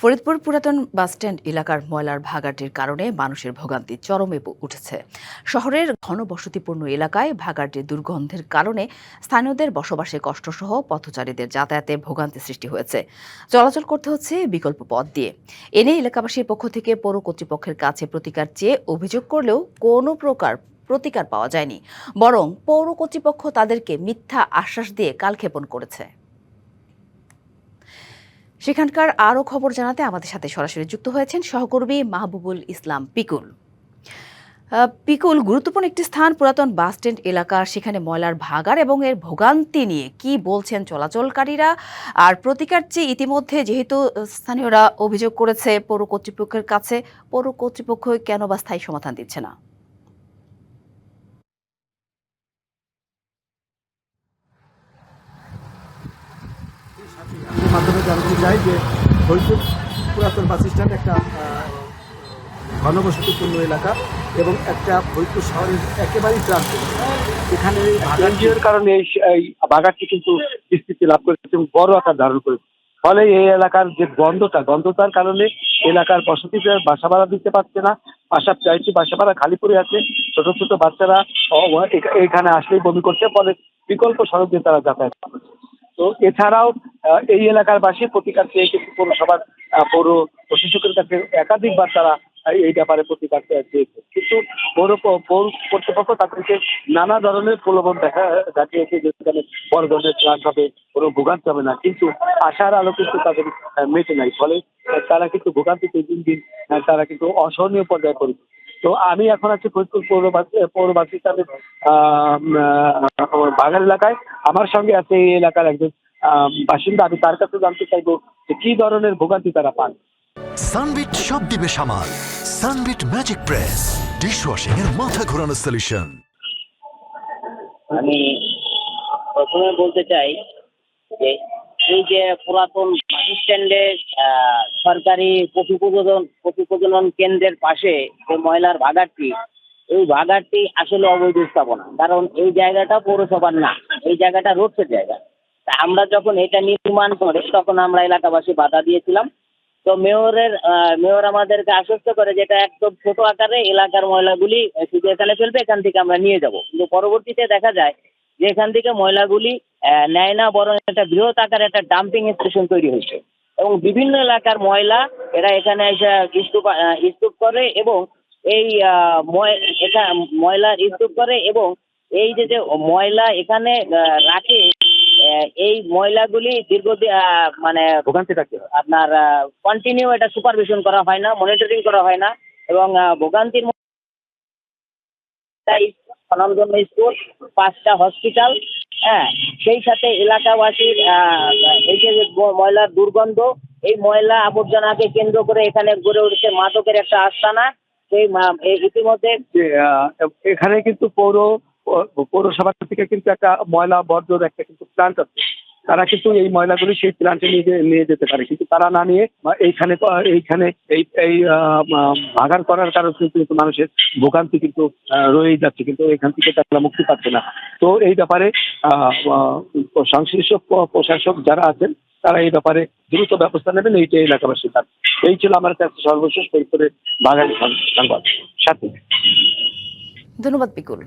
ফরিদপুর পুরাতন বাসস্ট্যান্ড এলাকার ময়লার ভাগাটির কারণে মানুষের ভোগান্তি চরমে উঠেছে। শহরের ঘনবসতিপূর্ণ এলাকায় ভাগাটির দুর্গন্ধের কারণে স্থানীয়দের বসবাসে কষ্টসহ পথচারীদের যাতায়াতে ভোগান্তি সৃষ্টি হয়েছে। চলাচল করতে হচ্ছে বিকল্প পথ দিয়ে। এনে এলাকাবাসীর পক্ষ থেকে পৌর কর্তৃপক্ষের কাছে প্রতিকার চেয়ে অভিযোগ করলেও কোনো প্রকার প্রতিকার পাওয়া যায়নি, বরং পৌর কর্তৃপক্ষ তাদেরকে মিথ্যা আশ্বাস দিয়ে কালক্ষেপণ করেছে। সেখানকার আরও খবর জানাতে আমাদের সাথে সরাসরি যুক্ত হয়েছেন সহকর্মী মাহবুবুল ইসলাম পিকুল। পিকুল, গুরুত্বপূর্ণ একটি স্থান, পুরাতন বাস স্ট্যান্ড এলাকার সেখানে ময়লার ভাগার এবং এর ভোগান্তি নিয়ে কি বলছেন চলাচলকারীরা? আর প্রতিকার চেয়ে ইতিমধ্যে যেহেতু স্থানীয়রা অভিযোগ করেছে, পৌর কর্তৃপক্ষের কাছে, পৌর কর্তৃপক্ষ কেন বা স্থায়ী সমাধান দিচ্ছে না? মাধ্যমে জানাতে চাই যে হরিপুর পুরাতন বাস স্ট্যান্ড একটা ঘনবসতিপূর্ণ এলাকা এবং একটা হরিপুর শহরের একেবারেই প্রান্ত। এখানে এনজিওর কারণে এই বাগানটি কিন্তু বিস্তৃতি লাভ করেছে এবং বড় আকার ধারণ করেছে। ফলে এই এলাকার যে গন্ধটা গন্ধটার কারণে এলাকার বসতিতে বাসা ভাড়া দিতে পারছে না। বাসা চাইছি বাসা ভাড়া খালি পড়ে আছে। ছোট ছোট বাচ্চারা এখানে আসলেই বমি করছে। ফলে বিকল্প সড়ক দিয়ে তারা যাতায়াত করছে। তো এছাড়াও এই এলাকার বাসী প্রতিকার চেয়ে কিন্তু পৌরসভার পৌর প্রশাসকের কাছে একাধিকবার তারা এই ব্যাপারে প্রতিকার চেয়ে- চেয়েছে কিন্তু পৌর পৌর কর্তৃপক্ষ তাদেরকে নানা ধরনের প্রলোভন দেখা, দেখিয়েছে যে সেখানে বড় ধরনের ট্রাক হবে কোনো ভোগান্তি হবে না। কিন্তু আশার আলো কিন্তু তাদের মেটে নাই। ফলে তারা কিন্তু ভোগান্তিতে দিন দিন তারা কিন্তু অসহনীয় পর্যায়ে পড়েছে। তো আমি এখন আছি ফরিদপুর পৌরবাসী পৌরবাসী তাদের বাগান এলাকায়। আমার সঙ্গে আছে এই এলাকার একজন বাসিন্দা আমি তার কাছে জানতে চাইব যে কি ধরনের ভোগান্তি তারা পান। সানবিট সব দিবে সামাল। সানবিট ম্যাজিক প্রেস ডিশওয়াশিং এর মাথা ঘোরানো সলিউশন আমি প্রথমে বলতে চাই যে এই যে পুরাতন বাস স্ট্যান্ডে আহ, সরকারি পশু প্রজনন পশু প্রজনন কেন্দ্রের পাশে যে ময়লার ভাগারটি এই ভাগারটি আসলে অবৈধ স্থাপনা। কারণ এই জায়গাটা পৌরসভার না এই জায়গাটা রোডসের জায়গা। আমরা যখন এটা নির্মাণ করে, তখন আমরা এলাকাবাসী বাধা দিয়েছিলাম। তো মেয়রের মেয়র আমাদেরকে আশ্বস্ত করে যেটা একদম ছোট আকারে এলাকার ময়লাগুলি শুধু এখানে ফেলবে, এখান থেকে আমরা নিয়ে যাব। কিন্তু পরবর্তীতে দেখা যায় যে এখান থেকে ময়লাগুলি নেয় না, বরং একটা বৃহৎ আকারে একটা ডাম্পিং স্টেশন তৈরি হয়েছে। এবং বিভিন্ন এলাকার ময়লা এরা এখানে এসে স্তূপ স্তূপ করে এবং এই এখা- ময়লা স্তূপ করে এবং এই যে যে ময়লা এখানে রাখে এই ময়লাগুলি দীর্ঘদিন মানে ভোগান্তি কি হয়? আপনার কন্টিনিউ এটা সুপারভিশন করা হয় না মনিটরিং করা হয় না এবং ভোগান্তির স্বনামধন্য স্কুল পাঁচটা হসপিটাল হ্যাঁ সেই সাথে এলাকাবাসীর এই যে ময়লার দুর্গন্ধ এই ময়লা আবর্জনাকে কেন্দ্র করে এখানে গড়ে উঠেছে মাদকের একটা আস্তানা সেই ইতিমধ্যে এখানে কিন্তু পৌর পৌরসভা থেকে কিন্তু একটা ময়লা বর্জ্যর একটা কিন্তু প্লান্ট আছে। তারা কিন্তু এই ময়লাগুলি সেই প্লান্টে নিয়ে নিয়ে যেতে পারে। কিন্তু তারা না নিয়ে এইখানে এইখানে এই এই ভাগার করার কারণে কিন্তু মানুষের ভোগান্তি কিন্তু রয়েই যাচ্ছে। কিন্তু এখান থেকে তারা মুক্তি পাচ্ছে না। তো এই ব্যাপারে সংশ্লিষ্ট প্রশাসক যারা আছেন, তারা এই ব্যাপারে দ্রুত ব্যবস্থা নেবেন। এইটাই এলাকাবাসীর দাবি এই ছিল আমার কাছে সর্বশেষ পরিসরে বাঙালি সংবাদ। সাথে। ধন্যবাদ পিকুল